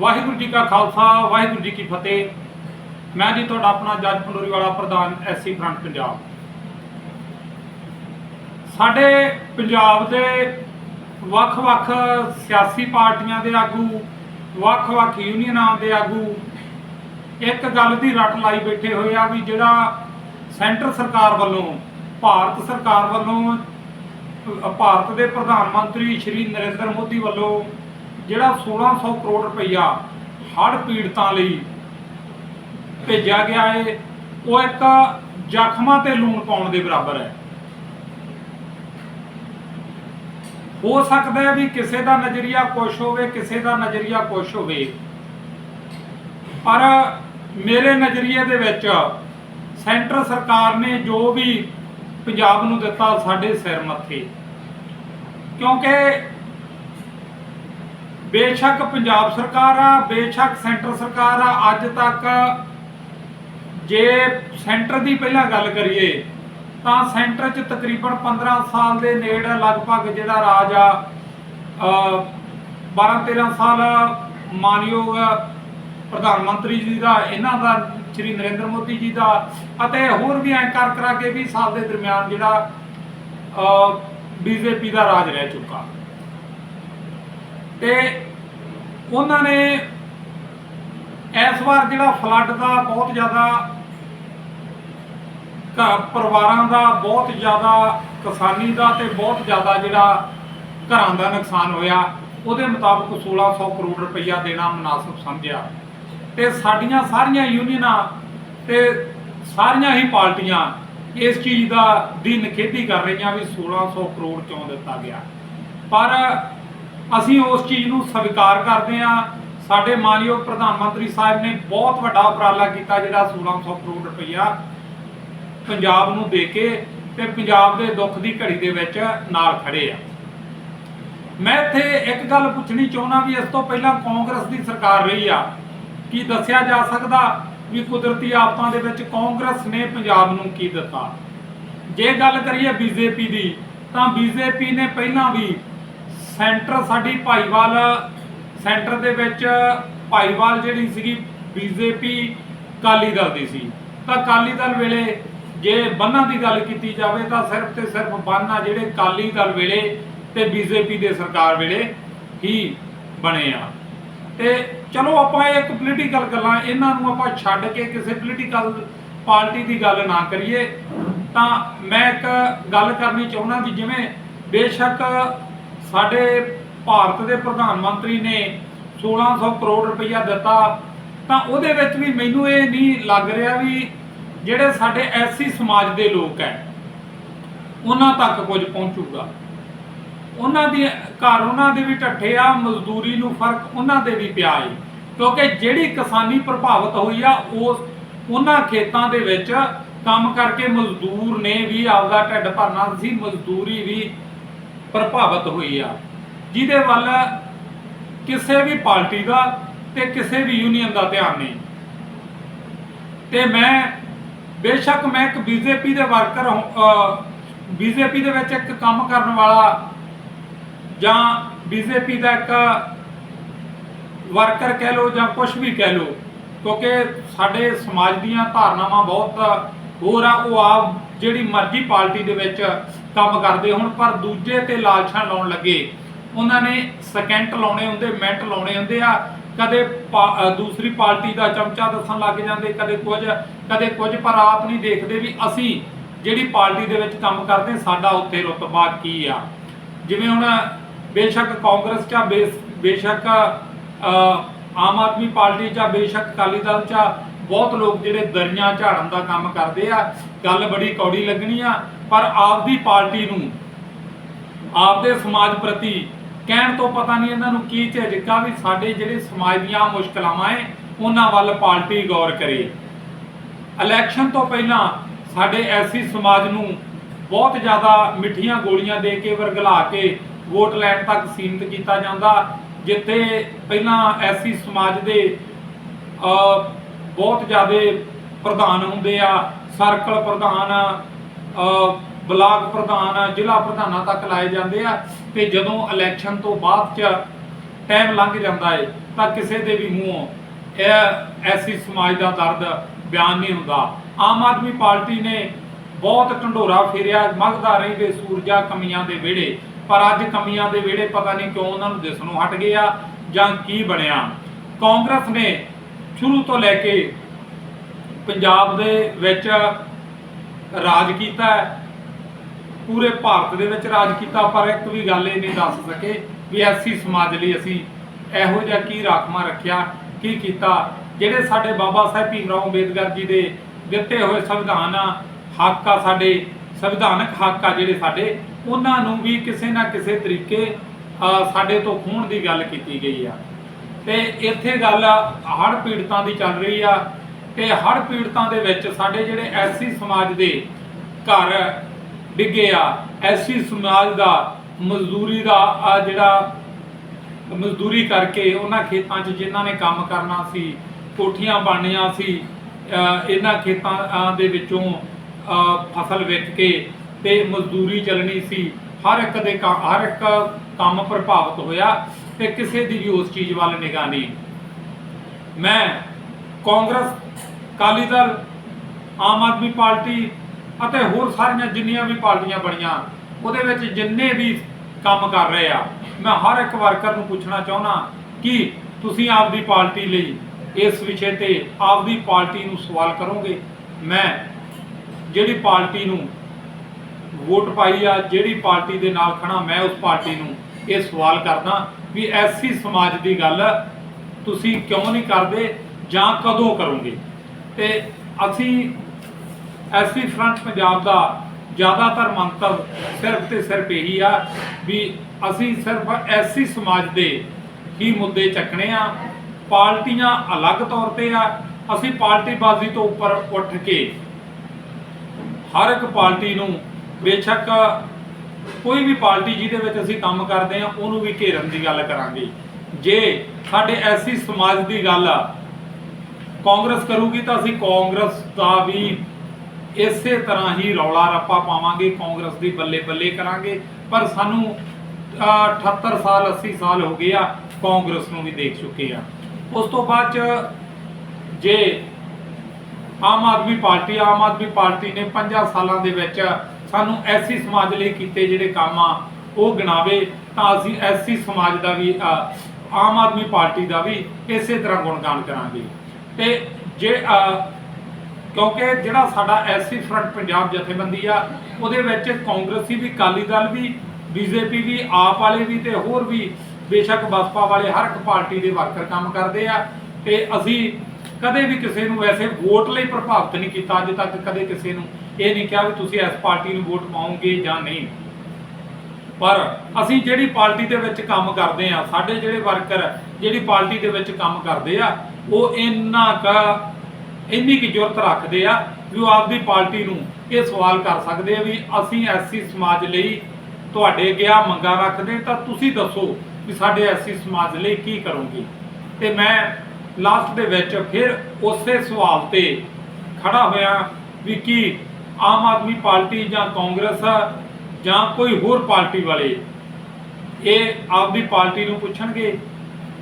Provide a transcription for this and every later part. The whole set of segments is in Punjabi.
ਵਾਹਿਗੁਰੂ ਜੀ ਕਾ ਖਾਲਸਾ, ਵਾਹਿਗੁਰੂ ਜੀ ਕੀ ਫਤਿਹ। ਮੈਂ ਜੀ ਤੁਹਾਡਾ ਆਪਣਾ ਜੱਜ ਪੰਡੋਰੀ ਵਾਲਾ ਪ੍ਰਧਾਨ ਐਸਸੀ ਫਰੰਟ ਪੰਜਾਬ। ਸਾਡੇ ਪੰਜਾਬ ਦੇ ਵੱਖ-ਵੱਖ ਸਿਆਸੀ ਪਾਰਟੀਆਂ ਦੇ ਆਗੂ, ਵੱਖ-ਵੱਖ ਯੂਨੀਅਨਾਂ ਦੇ ਆਗੂ, ਇੱਕ ਗੱਲ ਦੀ ਰੱਟ ਲਾਈ ਬੈਠੇ ਹੋਏ ਆ ਵੀ ਜਿਹੜਾ ਸੈਂਟਰ ਸਰਕਾਰ ਵੱਲੋਂ, ਭਾਰਤ ਸਰਕਾਰ ਵੱਲੋਂ ਭਾਰਤ ਦੇ ਪ੍ਰਧਾਨ ਮੰਤਰੀ ਸ਼੍ਰੀ ਨਰਿੰਦਰ ਮੋਦੀ ਵੱਲੋਂ ਜਿਹੜਾ 1600 ਕਰੋੜ ਰੁਪਈਆ ਹੜ੍ਹ ਪੀੜਤਾਂ ਲਈ ਭੇਜਿਆ ਗਿਆ ਹੈ ਉਹ ਇੱਕ ਜ਼ਖਮਾਂ ਤੇ ਲੂਣ ਪਾਉਣ ਦੇ ਬਰਾਬਰ ਹੈ। ਹੋ ਸਕਦਾ ਹੈ ਵੀ ਕਿਸੇ ਦਾ ਨਜ਼ਰੀਆ ਕੁਛ ਹੋਵੇ, ਕਿਸੇ ਦਾ ਨਜ਼ਰੀਆ ਕੁਛ ਹੋਵੇ। ਪਰ ਮੇਰੇ ਨਜ਼ਰੀਏ ਦੇ ਵਿੱਚ ਸੈਂਟਰ ਸਰਕਾਰ ਨੇ ਜੋ ਵੀ ਪੰਜਾਬ ਨੂੰ ਦਿੱਤਾ ਸਾਡੇ ਸਿਰ ਮੱਥੇ। ਕਿਉਂਕਿ ਬੇਸ਼ੱਕ ਪੰਜਾਬ ਸਰਕਾਰ ਆ, ਬੇਸ਼ੱਕ ਸੈਂਟਰ ਸਰਕਾਰ ਆ, ਅੱਜ ਤੱਕ ਜੇ ਸੈਂਟਰ ਦੀ ਪਹਿਲਾਂ ਗੱਲ ਕਰੀਏ, ਤਾਂ ਸੈਂਟਰ 'ਚ ਤਕਰੀਬਨ 15 ਸਾਲ ਦੇ ਨੇੜੇ ਲਗਭਗ ਜਿਹੜਾ ਰਾਜ ਆ 12-13 ਸਾਲ ਮਾਨਯੋਗ ਪ੍ਰਧਾਨ ਮੰਤਰੀ ਜੀ ਦਾ, ਇਹਨਾਂ ਦਾ, ਸ਼੍ਰੀ ਨਰਿੰਦਰ ਮੋਦੀ ਜੀ ਦਾ, ਅਤੇ ਹੋਰ ਵੀ ਐਂ ਕਰ ਕਰਾ ਕੇ 20 ਸਾਲ ਦੇ ਦਰਮਿਆਨ ਜਿਹੜਾ ਬੀਜੇਪੀ ਦਾ ਰਾਜ ਰਹਿ ਚੁੱਕਾ। ਤੇ ਉਹਨਾਂ ਨੇ ਇਸ ਵਾਰ ਜਿਹੜਾ ਫਲੱਡ ਦਾ ਬਹੁਤ ਜ਼ਿਆਦਾ ਘਰ ਪਰਿਵਾਰਾਂ ਦਾ, ਬਹੁਤ ਜ਼ਿਆਦਾ ਕਿਸਾਨੀ ਦਾ ਤੇ ਬਹੁਤ ਜ਼ਿਆਦਾ ਜਿਹੜਾ ਘਰਾਂ ਦਾ ਨੁਕਸਾਨ ਹੋਇਆ, ਉਹਦੇ ਮੁਤਾਬਕ 1600 ਕਰੋੜ ਰੁਪਈਆ ਦੇਣਾ ਮناسب ਸਮਝਿਆ। ਤੇ ਸਾਡੀਆਂ ਸਾਰੀਆਂ ਯੂਨੀਅਨਾਂ ਤੇ ਸਾਰੀਆਂ ਹੀ ਪਾਰਟੀਆਂ ਇਸ ਚੀਜ਼ ਦਾ ਦੀ ਨਖੇਧੀ ਕਰ ਰਹੀਆਂ ਵੀ 1600 ਕਰੋੜ ਚੋਂ ਦਿੱਤਾ ਗਿਆ। ਪਰ ਅਸੀਂ ਉਸ ਚੀਜ਼ ਨੂੰ ਸਵੀਕਾਰ ਕਰਦੇ ਹਾਂ। ਸਾਡੇ ਮਾਨਯੋਗ ਪ੍ਰਧਾਨ ਮੰਤਰੀ ਸਾਹਿਬ ਨੇ ਬਹੁਤ ਵੱਡਾ ਉਪਰਾਲਾ ਕੀਤਾ ਜਿਹੜਾ 1600 ਕਰੋੜ ਰੁਪਈਆ ਪੰਜਾਬ ਨੂੰ ਦੇ ਕੇ ਤੇ ਪੰਜਾਬ ਦੇ ਦੁੱਖ ਦੀ ਘੜੀ ਦੇ ਵਿੱਚ ਨਾਲ ਖੜੇ ਆ। ਮੈਂ ਇੱਥੇ ਇੱਕ ਗੱਲ ਪੁੱਛਣੀ ਚਾਹੁੰਦਾ ਵੀ ਇਸ ਤੋਂ ਪਹਿਲਾਂ ਕਾਂਗਰਸ ਦੀ ਸਰਕਾਰ ਰਹੀ ਆ। ਕੀ ਦੱਸਿਆ ਜਾ ਸਕਦਾ ਵੀ ਕੁਦਰਤੀ ਆਫਤਾਂ ਦੇ ਵਿੱਚ ਕਾਂਗਰਸ ਨੇ ਪੰਜਾਬ ਨੂੰ ਕੀ ਦਿੱਤਾ? ਜੇ ਗੱਲ ਕਰੀਏ ਬੀਜੇਪੀ ਦੀ, ਤਾਂ ਬੀਜੇਪੀ ਨੇ ਪਹਿਲਾਂ ਵੀ ਸੈਂਟਰ ਸਾਡੀ ਭਾਈਵਾਲ, ਸੈਂਟਰ ਦੇ ਵਿੱਚ ਭਾਈਵਾਲ ਜਿਹੜੀ ਸੀਗੀ ਬੀਜੇਪੀ ਕਾਲੀ ਦਲ ਦੀ ਸੀ। ਤਾਂ ਕਾਲੀ ਦਲ ਵੇਲੇ ਜੇ ਬੰਨਾਂ ਦੀ ਗੱਲ ਕੀਤੀ ਜਾਵੇ ਤਾਂ ਸਿਰਫ ਤੇ ਸਿਰਫ ਬੰਨ ਆ ਜਿਹੜੇ ਕਾਲੀ ਦਲ ਵੇਲੇ ਤੇ ਬੀਜੇਪੀ ਦੇ ਸਰਕਾਰ ਵੇਲੇ ਹੀ ਬਣੇ ਆ। ਤੇ ਚਲੋ ਆਪਾਂ ਇਹ ਇੱਕ ਪੋਲੀਟੀਕਲ ਗੱਲਾਂ, ਇਹਨਾਂ ਨੂੰ ਆਪਾਂ ਛੱਡ ਕੇ ਕਿਸੇ ਪੋਲੀਟੀਕਲ ਪਾਰਟੀ ਦੀ ਗੱਲ ਨਾ ਕਰੀਏ। ਤਾਂ ਮੈਂ ਇੱਕ ਗੱਲ ਕਰਨੀ ਚਾਹੁੰਦਾ ਵੀ ਜਿਵੇਂ ਬੇਸ਼ੱਕ ਸਾਡੇ ਭਾਰਤ ਦੇ ਪ੍ਰਧਾਨ ਮੰਤਰੀ ਨੇ 1600 ਕਰੋੜ ਰੁਪਈਆ ਦਿੱਤਾ, ਤਾਂ ਉਹਦੇ ਵਿੱਚ ਵੀ ਮੈਨੂੰ ਇਹ ਨਹੀਂ ਲੱਗ ਰਿਹਾ ਵੀ ਜਿਹੜੇ ਸਾਡੇ ਐਸਸੀ ਸਮਾਜ ਦੇ ਲੋਕ ਹੈ, ਉਹਨਾਂ ਤੱਕ ਕੁਝ ਪਹੁੰਚੂਗਾ। ਉਹਨਾਂ ਦੀ ਘਰ ਉਹਨਾਂ ਦੇ ਵੀ ਢੱਠੇ ਆ, ਮਜ਼ਦੂਰੀ ਨੂੰ ਫ਼ਰਕ ਉਹਨਾਂ ਦੇ ਵੀ ਪਿਆ ਏ। ਕਿਉਂਕਿ ਜਿਹੜੀ ਕਿਸਾਨੀ ਪ੍ਰਭਾਵਿਤ ਹੋਈ ਆ, ਉਸ ਉਹਨਾਂ ਖੇਤਾਂ ਦੇ ਵਿੱਚ ਕੰਮ ਕਰਕੇ ਮਜ਼ਦੂਰ ਨੇ ਵੀ ਆਪਦਾ ਢਿੱਡ ਭਰਨਾ ਸੀ, ਮਜ਼ਦੂਰੀ ਵੀ ਪ੍ਰਭਾਵਿਤ ਹੋਈ ਆ। ਜਿਹਦੇ ਵੱਲ ਕਿਸੇ ਵੀ ਪਾਰਟੀ ਦਾ ਤੇ ਕਿਸੇ ਵੀ ਯੂਨੀਅਨ ਦਾ ਧਿਆਨ ਨਹੀਂ। ਤੇ ਮੈਂ ਬੇਸ਼ੱਕ ਮੈਂ ਇੱਕ ਬੀਜੇਪੀ ਦੇ ਵਰਕਰ ਬੀਜੇਪੀ ਦੇ ਵਿੱਚ ਇੱਕ ਕੰਮ ਕਰਨ ਵਾਲਾ ਜਾਂ ਬੀਜੇਪੀ ਦਾ ਇੱਕ ਵਰਕਰ ਕਹਿ ਲਓ ਜਾਂ ਕੁਝ ਵੀ ਕਹਿ ਲਓ, ਕਿਉਂਕਿ ਸਾਡੇ ਸਮਾਜ ਦੀਆਂ ਧਾਰਨਾਵਾਂ ਬਹੁਤ ਹੋਰ ਆ, ਉਹ ਆਪ ਜਿਹੜੀ ਮਰਜ਼ੀ ਪਾਰਟੀ ਦੇ ਵਿੱਚ ਕੰਮ ਕਰਦੇ ਹੁਣ ਪਰ ਦੂਜੇ ਤੇ ਲਾਲਛਾਂ ਲਾਉਣ ਲੱਗੇ। ਉਹਨਾਂ ਨੇ ਸਕਿੰਟ ਲਾਉਣੇ ਹੁੰਦੇ ਮਿੰਟ ਲਾਉਣੇ ਹੁੰਦੇ ਆ। ਕਦੇ ਦੂਸਰੀ ਪਾਰਟੀ ਦਾ ਚਮਚਾ ਦੱਸਣ ਲੱਗ ਜਾਂਦੇ ਕਦੇ ਕੁਝ ਕਦੇ ਕੁਝ ਪਰ ਆਪ ਨਹੀਂ ਦੇਖਦੇ ਵੀ ਅਸੀਂ ਜਿਹੜੀ ਪਾਰਟੀ ਦੇ ਵਿੱਚ ਕੰਮ ਕਰਦੇ ਸਾਡਾ ਉੱਥੇ ਰੁਤਬਾ ਕੀ ਆ। ਜਿਵੇਂ ਹੁਣ ਬੇਸ਼ੱਕ ਕਾਂਗਰਸ ਚ ਬੇਸ- ਬੇਸ਼ੱਕ ਅ, ਆਮ ਆਦਮੀ ਪਾਰਟੀ ਚ ਬੇਸ਼ੱਕ ਅਕਾਲੀ ਦਲ ਚ ਬਹੁਤ ਲੋਕ ਜਿਹੜੇ ਦਰੀਆਂ ਝਾੜਨ ਦਾ ਕੰਮ ਕਰਦੇ ਆ ਗੱਲ ਬੜੀ ਕੌੜੀ ਲੱਗਣੀ ਆ। ਪਰ ਆਪਦੀ ਪਾਰਟੀ ਨੂੰ ਆਪਦੇ ਸਮਾਜ ਪ੍ਰਤੀ ਕਹਿਣ ਤੋਂ ਪਤਾ ਨਹੀਂ ਇਹਨਾਂ ਨੂੰ ਕੀ ਝਿਜਕਾ ਵੀ ਸਾਡੇ ਜਿਹੜੇ ਸਮਾਜ ਦੀਆਂ ਮੁਸ਼ਕਲਾਵਾਂ ਏ ਉਹਨਾਂ ਵੱਲ ਪਾਰਟੀ ਗੌਰ ਕਰੇ। ਇਲੈਕਸ਼ਨ ਤੋਂ ਪਹਿਲਾਂ ਸਾਡੇ ਐਸੀ ਸਮਾਜ ਨੂੰ ਬਹੁਤ ਜ਼ਿਆਦਾ ਮਿੱਠੀਆਂ ਗੋਲੀਆਂ ਦੇ ਕੇ ਵਰਗਲਾ ਕੇ ਵੋਟ ਲੈਣ ਤੱਕ ਸੀਮਿਤ ਕੀਤਾ ਜਾਂਦਾ ਜਿੱਥੇ ਪਹਿਲਾਂ ਐਸੀ ਸਮਾਜ ਦੇ ਬਹੁਤ ਜ਼ਿਆਦਾ ਪ੍ਰਧਾਨ ਹੁੰਦੇ ਆ ਸਰਕਲ ਪ੍ਰਧਾਨ ਅ, ਬਲਾਕ ਪ੍ਰਧਾਨ, ਜ਼ਿਲ੍ਹਾ ਪ੍ਰਧਾਨਾਂ ਤੱਕ ਲਾਏ ਜਾਂਦੇ ਆ ਤੇ ਜਦੋਂ ਇਲੈਕਸ਼ਨ ਤੋਂ ਬਾਅਦ ਚ ਟਾਈਮ ਲੰਘ ਜਾਂਦਾ ਏ, ਤਾਂ ਕਿਸੇ ਦੇ ਵੀ ਮੂੰਹੋਂ ਇਹ, ਐਸੀ ਸਮਾਜ ਦਾ ਦਰਦ ਬਿਆਨ ਨਹੀਂ ਹੁੰਦਾ। ਆਮ ਆਦਮੀ ਪਾਰਟੀ ਨੇ ਬਹੁਤ ਢੰਡੋਰਾ ਫੇਰਿਆ, ਮੰਗਦਾ ਰਹਿੰਦੇ ਸੂਰਜਾ ਕਮੀਆਂ ਦੇ ਵਿਹੜੇ, ਪਰ ਅੱਜ ਕਮੀਆਂ ਦੇ ਵਿਹੜੇ ਪਤਾ ਨਹੀਂ ਕਿਉਂ ਉਹਨਾਂ ਨੂੰ ਦਿਸਣੋਂ ਹਟ ਗਏ ਆ ਜਾਂ ਕੀ ਬਣਿਆ। ਕਾਂਗਰਸ ਨੇ ਸ਼ੁਰੂ ਤੋਂ ਲੈ ਕੇ ਪੰਜਾਬ ਦੇ ਵਿੱਚ ਰਾਜ ਕੀਤਾ ਹੈ। ਪੂਰੇ ਭਾਰਤ ਦੇ ਵਿੱਚ ਰਾਜ ਕੀਤਾ, ਪਰ ਇੱਕ ਵੀ ਗੱਲ ਇਹ ਨਹੀਂ ਦੱਸ ਸਕੇ ਵੀ ਐਸੀ ਸਮਾਜ ਲਈ ਅਸੀਂ ਇਹੋ ਜਿਹਾ ਕੀ ਰਾਖਵਾਂ ਰੱਖਿਆ, ਕੀ ਕੀਤਾ। ਜਿਹੜੇ ਸਾਡੇ ਬਾਬਾ ਸਾਹਿਬ ਭੀਮ ਰਾਓ ਅੰਬੇਦਕਰ ਜੀ ਦੇ ਦਿੱਤੇ ਹੋਏ ਸੰਵਿਧਾਨ ਆ, ਹੱਕ ਆ ਸਾਡੇ, ਸੰਵਿਧਾਨਕ ਹੱਕ ਆ ਜਿਹੜੇ ਸਾਡੇ, ਉਹਨਾਂ ਨੂੰ ਵੀ ਕਿਸੇ ਨਾ ਕਿਸੇ ਤਰੀਕੇ ਸਾਡੇ ਤੋਂ ਖੋਹਣ ਦੀ ਗੱਲ ਕੀਤੀ ਗਈ ਆ। ਤੇ ਇੱਥੇ ਗੱਲ ਹੜ੍ਹ ਪੀੜਤਾਂ ਦੀ ਚੱਲ ਰਹੀ ਆ ਤੇ ਹੜ੍ਹ ਪੀੜਤਾਂ ਦੇ ਵਿੱਚ ਸਾਡੇ ਜਿਹੜੇ ਐਸੀ ਸਮਾਜ ਦੇ ਘਰ ਡਿੱਗੇ ਆ ਐਸੀ ਸਮਾਜ ਦਾ ਮਜ਼ਦੂਰੀ ਦਾ ਆ ਜਿਹੜਾ ਮਜ਼ਦੂਰੀ ਕਰਕੇ ਉਹਨਾਂ ਖੇਤਾਂ 'ਚ ਜਿਨ੍ਹਾਂ ਨੇ ਕੰਮ ਕਰਨਾ ਸੀ, ਕੋਠੀਆਂ ਬਣਨੀਆਂ ਸੀ ਇਹਨਾਂ ਖੇਤਾਂ ਦੇ ਵਿੱਚੋਂ ਫਸਲ ਵੇਚ ਕੇ ਤੇ ਮਜ਼ਦੂਰੀ ਚੱਲਣੀ ਸੀ। ਹਰ ਇੱਕ ਦੇ ਕਾ- ਹਰ ਇੱਕ ਕੰਮ ਪ੍ਰਭਾਵਿਤ ਹੋਇਆ ਤੇ ਕਿਸੇ ਦੀ ਵੀ ਉਸ ਚੀਜ਼ ਵੱਲ ਨਿਗਾਹ ਨਹੀਂ। ਮੈਂ ਕਾਂਗਰਸ ਅਕਾਲੀ ਦਲ, ਆਮ ਆਦਮੀ ਪਾਰਟੀ ਅਤੇ ਹੋਰ ਸਾਰੀਆਂ ਜਿੰਨੀਆਂ ਵੀ ਪਾਰਟੀਆਂ ਬਣੀਆਂ, ਉਹਦੇ ਵਿੱਚ ਜਿੰਨੇ ਵੀ ਕੰਮ ਕਰ ਰਹੇ ਆ, ਮੈਂ ਹਰ ਇੱਕ ਵਰਕਰ ਨੂੰ ਪੁੱਛਣਾ ਚਾਹੁੰਦਾ ਕਿ ਤੁਸੀਂ ਆਪਦੀ ਪਾਰਟੀ ਲਈ ਇਸ ਵਿਸ਼ੇ ਤੇ ਆਪਦੀ ਪਾਰਟੀ ਨੂੰ ਸਵਾਲ ਕਰੋਗੇ? ਮੈਂ ਜਿਹੜੀ ਪਾਰਟੀ ਨੂੰ ਵੋਟ ਪਾਈ ਆ, ਜਿਹੜੀ ਪਾਰਟੀ ਦੇ ਨਾਲ ਖੜਾ ਮੈਂ ਉਸ ਪਾਰਟੀ ਨੂੰ ਇਹ ਸਵਾਲ ਕਰਦਾ ਵੀ ਐਸੀ ਸਮਾਜ ਦੀ ਗੱਲ ਤੁਸੀਂ ਕਿਉਂ ਨਹੀਂ ਕਰਦੇ ਜਾਂ ਕਦੋਂ ਕਰੋਗੇ? ਤੇ ਅਸੀਂ ਐਸੀ ਫਰੰਟ ਪੰਜਾਬ ਦਾ ਜ਼ਿਆਦਾਤਰ ਮੰਤਵ ਸਿਰਫ ਤੇ ਸਿਰਫ ਇਹੀ ਆ ਵੀ ਅਸੀਂ ਸਿਰਫ ਐਸੀ ਸਮਾਜ ਦੇ ਹੀ ਮੁੱਦੇ ਚੱਕਣੇ ਆ। ਪਾਰਟੀਆਂ ਅਲੱਗ ਤੌਰ ਤੇ ਆ। ਅਸੀਂ ਪਾਰਟੀਬਾਜ਼ੀ ਤੋਂ ਉੱਪਰ ਉੱਠ ਕੇ ਹਰ ਇੱਕ ਪਾਰਟੀ ਨੂੰ ਬੇਸ਼ੱਕ ਕੋਈ ਵੀ ਪਾਰਟੀ ਜਿਹਦੇ ਵਿੱਚ ਅਸੀਂ ਕੰਮ ਕਰਦੇ ਆ, ਉਹਨੂੰ ਵੀ ਘੇਰਨ ਦੀ ਗੱਲ ਕਰਾਂਗੇ। ਜੇ ਸਾਡੇ ਐਸੀ ਸਮਾਜ ਦੀ ਗੱਲ ਆ ਕਾਂਗਰਸ ਕਰੂਗੀ ਤਾਂ ਅਸੀਂ ਕਾਂਗਰਸ ਦਾ ਵੀ ਇਸੇ ਤਰ੍ਹਾਂ ਹੀ ਰੌਲਾ ਰੱਪਾ ਪਾਵਾਂਗੇ ਕਾਂਗਰਸ ਦੀ ਬੱਲੇ ਬੱਲੇ ਕਰਾਂਗੇ। ਪਰ ਸਾਨੂੰ ਅਹ, 78 ਸਾਲ 80 ਸਾਲ ਹੋ ਗਏ ਆ ਕਾਂਗਰਸ ਨੂੰ ਵੀ ਦੇਖ ਚੁੱਕੇ ਆ। ਉਸ ਤੋਂ ਬਾਅਦ ਚ ਜੇ ਆਮ ਆਦਮੀ ਪਾਰਟੀ ਆਮ ਆਦਮੀ ਪਾਰਟੀ ਨੇ 50 ਸਾਲਾਂ ਦੇ ਵਿੱਚ ਸਾਨੂੰ ਐਸੀ ਸਮਾਜ ਲਈ ਕੀਤੇ ਜਿਹੜੇ ਕੰਮ ਆ ਉਹ ਗਿਣਾਵੇ ਤਾਂ ਅਸੀਂ ਐਸੀ ਸਮਾਜ ਦਾ ਵੀ ਆਮ ਆਦਮੀ ਪਾਰਟੀ ਦਾ ਵੀ ਇਸੇ ਤਰ੍ਹਾਂ ਗੁਣਗਾਨ ਕਰਾਂਗੇ। ਤੇ ਜੇ ਕਿਉਂਕਿ ਜਿਹੜਾ ਸਾਡਾ ਐਸੀ ਫਰੰਟ ਪੰਜਾਬ ਜਥੇਬੰਦੀ ਆ, ਉਹਦੇ ਵਿੱਚ ਕਾਂਗਰਸੀ ਵੀ, ਅਕਾਲੀ ਦਲ ਵੀ, ਬੀਜੇਪੀ ਵੀ, ਆਪ ਵਾਲੇ ਵੀ ਤੇ ਹੋਰ ਵੀ ਬੇਸ਼ੱਕ ਬਸਪਾ ਵਾਲੇ ਹਰ ਇੱਕ ਪਾਰਟੀ ਦੇ ਵਰਕਰ ਕੰਮ ਕਰਦੇ ਆ ਤੇ ਅਸੀਂ ਕਦੇ ਵੀ ਕਿਸੇ ਨੂੰ ਵੈਸੇ ਵੋਟ ਲਈ ਪ੍ਰਭਾਵਿਤ ਨਹੀਂ ਕੀਤਾ, ਅੱਜ ਤੱਕ ਕਦੇ ਕਿਸੇ ਨੂੰ ਇਹ ਨਹੀਂ ਕਿਹਾ ਵੀ ਤੁਸੀਂ ਇਸ ਪਾਰਟੀ ਨੂੰ ਵੋਟ ਪਾਓਗੇ ਜਾਂ ਨਹੀਂ। ਪਰ ਅਸੀਂ ਜਿਹੜੀ ਪਾਰਟੀ ਦੇ ਵਿੱਚ ਕੰਮ ਕਰਦੇ ਆ ਸਾਡੇ ਜਿਹੜੇ ਵਰਕਰ ਜਿਹੜੀ ਪਾਰਟੀ ਦੇ ਵਿੱਚ ਕੰਮ ਕਰਦੇ ਆ, ਉਹ ਇੰਨਾ ਕ, ਇੰਨੀ ਕੀ ਜ਼ਰੂਰਤ ਰੱਖਦੇ ਆ ਵੀ ਉਹ ਆਪਦੀ ਪਾਰਟੀ ਨੂੰ ਇਹ ਸਵਾਲ ਕਰ ਸਕਦੇ ਆ ਵੀ ਅਸੀਂ ਐਸੀ ਸਮਾਜ ਲਈ ਤੁਹਾਡੇ ਗਿਆ ਆ ਮੰਗਾਂ ਰੱਖਦੇ ਤਾਂ ਤੁਸੀਂ ਦੱਸੋ ਵੀ ਸਾਡੇ ਐਸੀ ਸਮਾਜ ਲਈ ਕੀ ਕਰੋਗੇ। ਤੇ ਮੈਂ ਲਾਸਟ ਦੇ ਵਿੱਚ ਫਿਰ ਉਸੇ ਸਵਾਲ ਤੇ ਖੜਾ ਹੋਇਆ ਵੀ ਕੀ ਆਮ ਆਦਮੀ ਪਾਰਟੀ ਜਾਂ ਕਾਂਗਰਸ ਜਾਂ ਕੋਈ ਹੋਰ ਪਾਰਟੀ ਵਾਲੇ ਇਹ ਆਪਦੀ ਪਾਰਟੀ ਨੂੰ ਪੁੱਛਣਗੇ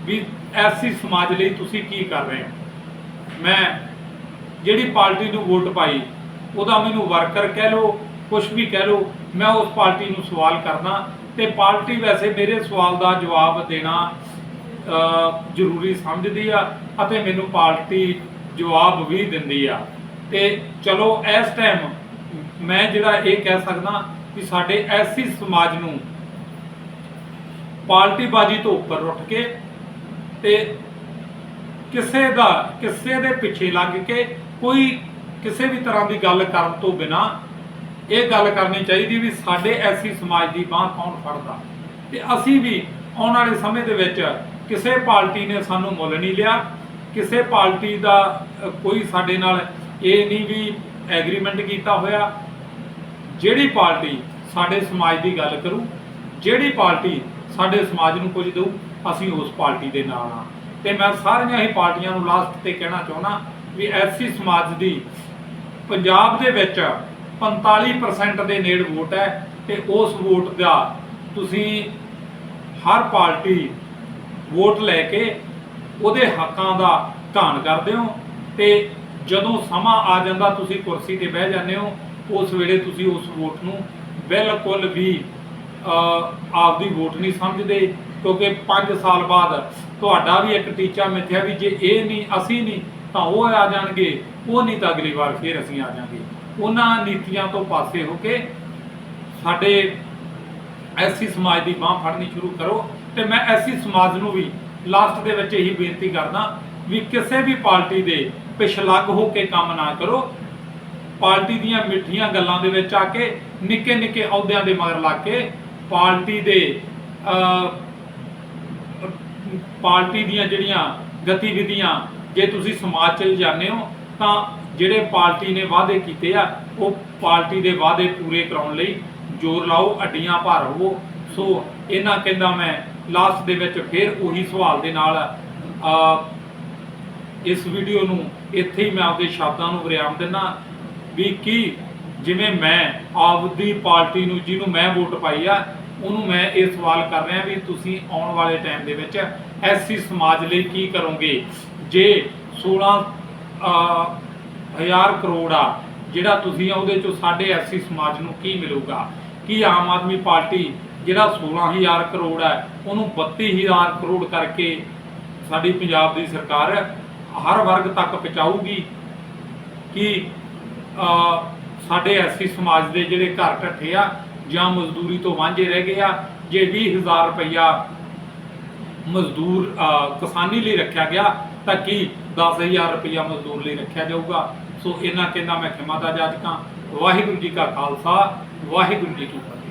ਵੀ ਐਸੀ ਸਮਾਜ ਲਈ ਤੁਸੀਂ ਕੀ ਕਰ ਰਹੇ ਹੋ? ਮੈਂ ਜਿਹੜੀ ਪਾਰਟੀ ਨੂੰ ਵੋਟ ਪਾਈ, ਉਹਦਾ ਮੈਨੂੰ ਵਰਕਰ ਕਹਿ ਲਓ ਕੁਝ ਵੀ ਕਹਿ ਲਓ, ਮੈਂ ਉਸ ਪਾਰਟੀ ਨੂੰ ਸਵਾਲ ਕਰਨਾ ਤੇ ਪਾਰਟੀ ਵੈਸੇ ਮੇਰੇ ਸਵਾਲ ਦਾ ਜਵਾਬ ਦੇਣਾ ਜ਼ਰੂਰੀ ਸਮਝਦੀ ਆ ਅਤੇ ਮੈਨੂੰ ਪਾਰਟੀ ਜਵਾਬ ਵੀ ਦਿੰਦੀ ਆ। ਤੇ ਚਲੋ, ਇਸ ਟਾਈਮ ਮੈਂ ਜਿਹੜਾ ਇਹ ਕਹਿ ਸਕਦਾ ਕਿ ਸਾਡੇ ਐਸੀ ਸਮਾਜ ਨੂੰ ਪਾਰਟੀਬਾਜ਼ੀ ਤੋਂ ਉੱਪਰ ਉੱਠ ਕੇ ਤੇ ਕਿਸੇ ਦਾ, ਕਿਸੇ ਦੇ ਪਿੱਛੇ ਲੱਗ ਕੇ ਕੋਈ ਕਿਸੇ ਵੀ ਤਰ੍ਹਾਂ ਦੀ ਗੱਲ ਕਰਨ ਤੋਂ ਬਿਨਾ ਇਹ ਗੱਲ ਕਰਨੀ ਚਾਹੀਦੀ ਵੀ ਸਾਡੇ ਐਸੀ ਸਮਾਜ ਦੀ ਬਾਹ ਕੌਣ ਫੜਦਾ। ਤੇ ਅਸੀਂ ਵੀ ਆਉਣ ਵਾਲੇ ਸਮੇਂ ਦੇ ਵਿੱਚ ਕਿਸੇ ਪਾਰਟੀ ਨੇ ਸਾਨੂੰ ਮੁੱਲ ਨਹੀਂ ਲਿਆ, ਕਿਸੇ ਪਾਰਟੀ ਦਾ ਕੋਈ ਸਾਡੇ ਨਾਲ ਇਹ ਨਹੀਂ ਵੀ ਐਗਰੀਮੈਂਟ ਕੀਤਾ ਹੋਇਆ ਜਿਹੜੀ ਪਾਰਟੀ ਸਾਡੇ ਸਮਾਜ ਦੀ ਗੱਲ ਕਰੂ, ਜਿਹੜੀ ਪਾਰਟੀ ਸਾਡੇ ਸਮਾਜ ਨੂੰ ਕੁਝ ਦਊ, ਅਸੀਂ ਉਸ ਪਾਰਟੀ ਦੇ ਨਾਲ ਆ ਤੇ ਮੈਂ ਸਾਰੀਆਂ ਹੀ ਪਾਰਟੀਆਂ ਨੂੰ ਲਾਸਟ ਤੇ ਕਹਿਣਾ ਚਾਹੁੰਦਾ ਵੀ ਐਸੀ ਸਮਾਜ ਦੀ ਪੰਜਾਬ ਦੇ ਵਿੱਚ 45% ਦੇ ਨੇੜ ਵੋਟ ਹੈ ਤੇ ਉਸ ਵੋਟ ਦਾ ਤੁਸੀਂ ਹਰ ਪਾਰਟੀ ਵੋਟ ਲੈ ਕੇ ਉਹਦੇ ਹੱਕਾਂ ਦਾ ਘਾਣ ਕਰਦੇ ਹੋ ਤੇ ਜਦੋਂ ਸਮਾਂ ਆ ਜਾਂਦਾ ਤੁਸੀਂ ਕੁਰਸੀ ਤੇ ਬਹਿ ਜਾਂਦੇ ਹੋ ਉਸ ਵੇਲੇ ਤੁਸੀਂ ਉਸ ਵੋਟ ਨੂੰ ਬਿਲਕੁਲ ਵੀ ਆਪਦੀ ਵੋਟ ਨਹੀਂ ਸਮਝਦੇ, ਕਿਉਂਕਿ 5 ਸਾਲ ਬਾਅਦ ਤੁਹਾਡਾ ਵੀ ਇੱਕ ਟੀਚਾ ਮਿੱਥਿਆ ਵੀ ਜੇ ਇਹ ਨਹੀਂ, ਅਸੀਂ ਨਹੀਂ, ਤਾਂ ਉਹ ਆ ਜਾਣਗੇ, ਉਹ ਨਹੀਂ ਤਾਂ ਅਗਲੀ ਵਾਰ ਫੇਰ ਅਸੀਂ ਆ ਜਾਾਂਗੇ ਉਹਨਾਂ ਨੀਤੀਆਂ ਤੋਂ ਪਾਸੇ ਹੋ ਕੇ ਸਾਡੇ ਐਸੀ ਸਮਾਜ ਦੀ ਬਾਹ ਫੜਨੀ ਸ਼ੁਰੂ ਕਰੋ ਤੇ ਮੈਂ ਐਸੀ ਸਮਾਜ ਨੂੰ ਵੀ ਲਾਸਟ ਦੇ ਵਿੱਚ ਇਹੀ ਬੇਨਤੀ ਕਰਦਾ ਵੀ ਕਿਸੇ ਵੀ ਪਾਰਟੀ ਦੇ ਪਿਛਲੱਗ ਹੋ ਕੇ ਕੰਮ ਨਾ ਕਰੋ ਪਾਰਟੀ ਦੀਆਂ ਮਿੱਠੀਆਂ ਗੱਲਾਂ ਦੇ ਵਿੱਚ ਆ ਕੇ ਨਿੱਕੇ ਨਿੱਕੇ ਅਹੁਦਿਆਂ ਦੇ ਮਗਰ ਲੱਗ ਕੇ ਪਾਰਟੀ ਦੇ ਪਾਰਟੀ ਦੀਆਂ ਜਿਹੜੀਆਂ ਗਤੀਵਿਧੀਆਂ, ਜੇ ਤੁਸੀਂ ਸਮਾਜ ਚ ਜਾਂਦੇ ਹੋ, ਤਾਂ ਜਿਹੜੇ ਪਾਰਟੀ ਨੇ ਵਾਅਦੇ ਕੀਤੇ ਆ, ਉਹ ਪਾਰਟੀ ਦੇ ਵਾਅਦੇ ਪੂਰੇ ਕਰਾਉਣ ਲਈ ਜ਼ੋਰ ਲਾਓ, ਅੱਡੀਆਂ ਭਰ ਹੋਵੋ। ਸੋ ਇਹਨਾਂ ਕਹਿੰਦਾ ਮੈਂ ਲਾਸਟ ਦੇ ਵਿੱਚ ਫਿਰ ਉਹੀ ਸਵਾਲ ਦੇ ਨਾਲ ਇਸ ਵੀਡੀਓ ਨੂੰ ਇੱਥੇ ਹੀ ਮੈਂ ਆਪਦੇ ਸ਼ਬਦਾਂ ਨੂੰ ਵਿਰਾਮ ਦਿੰਦਾ। ਵੀ ਕੀ ਜਿਵੇਂ ਮੈਂ ਆਪਦੀ ਪਾਰਟੀ ਨੂੰ, ਜਿਹਨੂੰ ਮੈਂ ਵੋਟ ਪਾਈ ਆ, ਉਹਨੂੰ ਮੈਂ ਇਹ ਸਵਾਲ ਕਰ ਰਿਹਾ ਵੀ ਤੁਸੀਂ ਆਉਣ ਵਾਲੇ ਟਾਈਮ ਦੇ ਵਿੱਚ ਐਸੀ ਸਮਾਜ ਲਈ ਕੀ ਕਰੋਗੇ? ਜੇ 16 ਹਜ਼ਾਰ ਕਰੋੜ ਆ, ਜਿਹੜਾ ਤੁਸੀਂ ਉਹਦੇ ਚੋਂ ਸਾਡੇ ਐਸੀ ਸਮਾਜ ਨੂੰ ਕੀ ਮਿਲੂਗਾ? ਕੀ ਆਮ ਆਦਮੀ ਪਾਰਟੀ ਜਿਹੜਾ 16000 ਕਰੋੜ ਹੈ ਉਹਨੂੰ 32000 ਕਰੋੜ ਕਰਕੇ ਸਾਡੀ ਪੰਜਾਬ ਦੀ ਸਰਕਾਰ ਹਰ ਵਰਗ ਤੱਕ ਪਹੁੰਚਾਊਗੀ? ਕਿ ਸਾਡੇ ਐਸੀ ਸਮਾਜ ਦੇ ਜਿਹੜੇ ਘਰ ਢੱਠੇ ਆ ਜਾਂ ਮਜ਼ਦੂਰੀ ਤੋਂ ਵਾਂਝੇ ਰਹਿ ਗਏ ਆ, ਜੇ 20000 ਰੁਪਈਆ ਮਜ਼ਦੂਰ ਕਿਸਾਨੀ ਲਈ ਰੱਖਿਆ ਗਿਆ, ਤਾਂ ਕੀ 10000 ਰੁਪਈਆ ਮਜ਼ਦੂਰ ਲਈ ਰੱਖਿਆ ਜਾਊਗਾ? ਸੋ ਇਹਨਾਂ ਕਹਿੰਦਾ ਮੈਂ ਖਿਮਾ ਦਾ ਜਾਚਕਾਂ ਵਾਹਿਗੁਰੂ ਜੀ ਕਾ ਖਾਲਸਾ, ਵਾਹਿਗੁਰੂ ਜੀ ਕੀ ਫਤਿਹ।